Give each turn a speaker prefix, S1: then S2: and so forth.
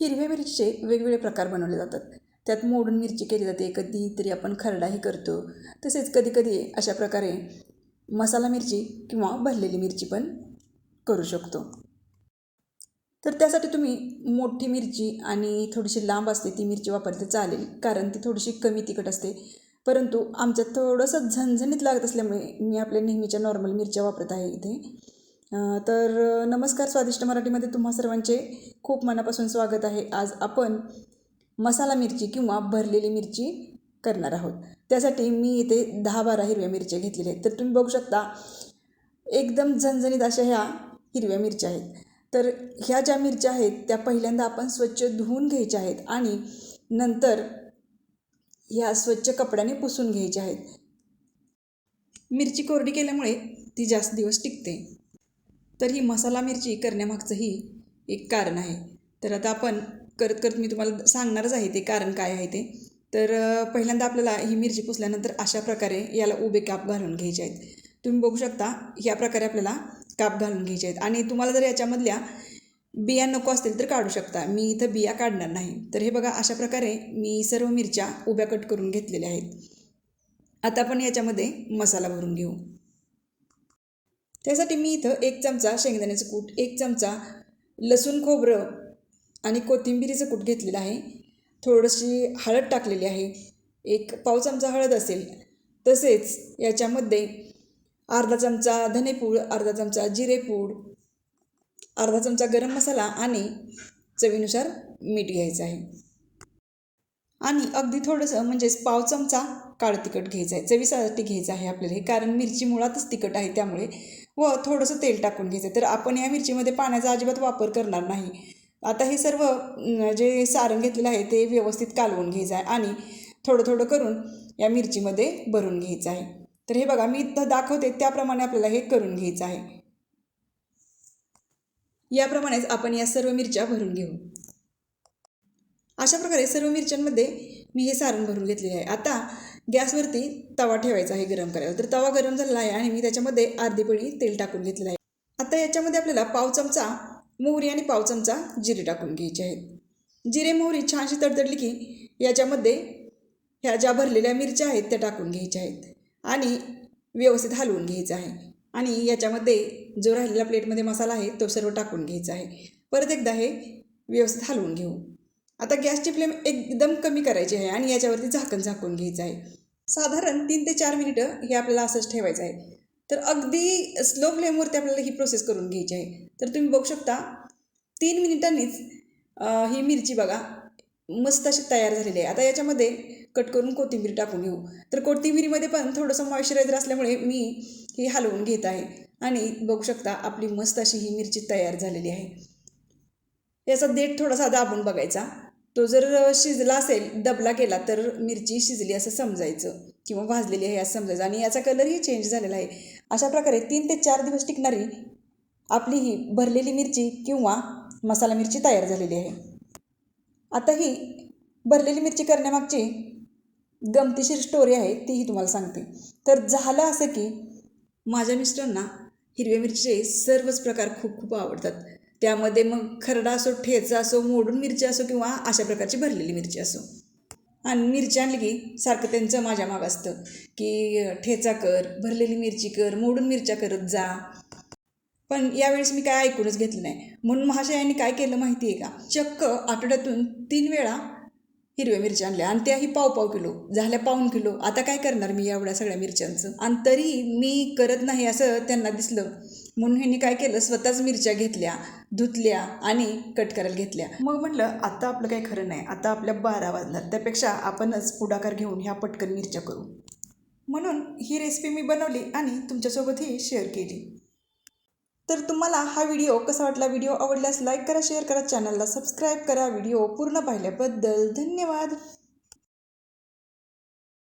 S1: हिरव्या मिरचीचे वेगवेगळे प्रकार बनवले जातात. त्यात मोडून मिरची केली जाते कधीतरी आपण खरडाही करतो. तसेच कधीकधी अशा प्रकारे मसाला मिरची किंवा भरलेली मिरची पण करू शकतो. तर त्यासाठी तुम्ही मोठी मिरची आणि थोडीशी लांब असते ती मिरची वापरते चालेल कारण ती थोडीशी कमी तिखट असते. परंतु आमच्यात थोडंसं झणझणीत लागत असल्यामुळे मी आपल्या नेहमीच्या नॉर्मल मिरच्या वापरत आहे इथे. तर नमस्कार स्वादिष्ट मराठीमध्ये तुम्हा सर्वांचे खूप मनापासून स्वागत आहे. आज आपण मसाला मिरची किंवा भरलेली मिरची करणार आहोत. त्यासाठी मी इथे दहा बारा हिरव्या मिरच्या घेतलेल्या आहेत. तर तुम्ही बघू शकता एकदम झणझणीत अशा ह्या हिरव्या मिरच्या आहेत. तर ह्या ज्या मिरच्या आहेत त्या पहिल्यांदा आपण स्वच्छ धुवून घ्यायच्या आहेत आणि नंतर ह्या स्वच्छ कपड्याने पुसून घ्यायच्या आहेत. मिरची कोरडी केल्यामुळे ती जास्त दिवस टिकते. तर ही मसाला मिरची करण्यामागचंही एक कारण आहे. तर आता आपण करत करत मी तुम्हाला सांगणारच आहे ते कारण काय आहे ते. तर पहिल्यांदा आपल्याला ही मिरची पुसल्यानंतर अशा प्रकारे याला उभे काप घालून घ्यायचे आहेत. तुम्ही बघू शकता ह्या प्रकारे आपल्याला काप घालून घ्यायचे आहेत. आणि तुम्हाला जर याच्यामधल्या बिया नको असतील तर काढू शकता. मी इथं बिया काढणार नाही. तर हे बघा अशा प्रकारे मी सर्व मिरच्या उभ्या कट करून घेतलेल्या आहेत. आता आपण याच्यामध्ये मसाला भरून घेऊ. त्यासाठी मी इथं एक चमचा शेंगदाण्याचं कूट एक चमचा लसूण खोबरं आणि कोथिंबिरीचं कूट घेतलेलं आहे. थोडीशी हळद टाकलेली आहे. एक पाव चमचा हळद असेल. तसेच याच्यामध्ये अर्धा चमचा धनेपूड अर्धा चमचा जिरेपूड अर्धा चमचा गरम मसाला आणि चवीनुसार मीठ घ्यायचं आहे. आणि अगदी थोडंसं म्हणजेच पाव चमचा काळं तिखट घ्यायचं आहे. चवीसाठी घ्यायचं आहे आपल्याला हे कारण मिरची मुळातच तिखट आहे त्यामुळे. व थोडंसं तेल टाकून घ्यायचं आहे. तर आपण या मिरचीमध्ये पाण्याचा अजिबात वापर करणार नाही. आता हे सर्व जे सारण घेतलेलं आहे ते व्यवस्थित कालवून घ्यायचं आहे आणि थोडं थोडं करून या मिरचीमध्ये भरून घ्यायचं आहे. तर हे बघा मी इथं दाखवते त्याप्रमाणे आपल्याला हे करून घ्यायचं आहे. याप्रमाणेच आपण या सर्व मिरच्या भरून घेऊ. अशा प्रकारे सर्व मिरच्यांमध्ये मी हे सारण भरून घेतलेले आहे. आता गॅसवरती तवा ठेवायचा आहे गरम करायला. तर तवा गरम झालेला आहे आणि मी त्याच्यामध्ये अर्धी पळी तेल टाकून घेतलेलं आहे. आता याच्यामध्ये आपल्याला पाव चमचा मोहरी आणि पाव चमचा जिरे टाकून घ्यायचे आहेत. जिरे मोहरी छानशी तडतडली की याच्यामध्ये ह्या ज्या भरलेल्या मिरच्या आहेत त्या टाकून घ्यायच्या आहेत आणि व्यवस्थित हलवून घ्यायचं आहे. आणि याच्यामध्ये जो राहिलेला प्लेटमध्ये मसाला आहे तो सर्व टाकून घ्यायचा आहे. परत एकदा हे व्यवस्थित हलवून घेऊ. आता गॅसची फ्लेम एकदम कमी करायची आहे आणि याच्यावरती झाकण झाकून घ्यायचं आहे. साधारण तीन ते चार मिनिटं हे आपल्याला असंच ठेवायचं आहे. तर अगदी स्लो फ्लेमवरती आपल्याला ही प्रोसेस करून घ्यायची आहे. तर तुम्ही बघू शकता तीन मिनिटांनीच ही मिरची बघा मस्त अशी तयार झालेली आहे. आता याच्यामध्ये कट करून कोथिंबीर टाकून घेऊ. तर कोथिंबीरीमध्ये पण थोडंसं मॉइश्चरायझर असल्यामुळे मी ही हलवून घेत आहे. आणि बघू शकता आपली मस्त अशी ही मिरची तयार झालेली आहे. याचा देठ थोडासा दाबून बघायचा. तो जर शिजला असेल दबला गेला तर मिरची शिजली असं समजायचं. किंवा भाजलेली आहे असं समजायचं. आणि याचा कलरही चेंज झालेला आहे. अशा प्रकारे तीन ते चार दिवस टिकणारी आपली ही भरलेली मिरची किंवा मसाला मिरची तयार झालेली आहे. आता ही भरलेली मिरची करण्यामागची गमतीशीर स्टोरी आहे तीही तुम्हाला सांगते. तर झालं असं की माझ्या मिस्टरांना हिरव्या मिरचीचे सर्वच प्रकार खूप खूप आवडतात. त्यामध्ये मग खरडा असो ठेचा असो मोडून मिरची असो किंवा अशा प्रकारची भरलेली मिरची असो. आणि मिरची आणली की सारखं त्यांचं माझ्या माग असतं की ठेचा कर भरलेली मिरची कर मोडून मिरच्या करत जा. पण यावेळेस मी काय ऐकूनच घेतलं नाही. म्हणून महाशयांनी काय केलं माहिती आहे का? चक्क आठवड्यातून तीन वेळा हिरव्या मिरच्या आणल्या. आणि त्याही पाव पाव किलो. झाल्या पाऊन किलो. आता काय करणार मी एवढ्या सगळ्या मिरच्यांचं? आणि तरी मी करत नाही असं त्यांना दिसलं. म्हणून ह्यांनी काय केलं? स्वतःच मिरच्या घेतल्या धुतल्या आणि कट करायला घेतल्या. मग म्हटलं आता आपलं काही खरं नाही. आता आपल्या बारा वाजल्यात त्यापेक्षा आपणच पुढाकार घेऊन ह्या पटकन मिरच्या करू. म्हणून ही रेसिपी मी बनवली आणि तुमच्यासोबतही शेअर केली. तर तुम्हाला हा व्हिडिओ कसा वाटला व्हिडिओ आवडल्यास लाईक करा शेअर करा चॅनलला सबस्क्राईब करा. व्हिडिओ पूर्ण पाहिल्याबद्दल धन्यवाद.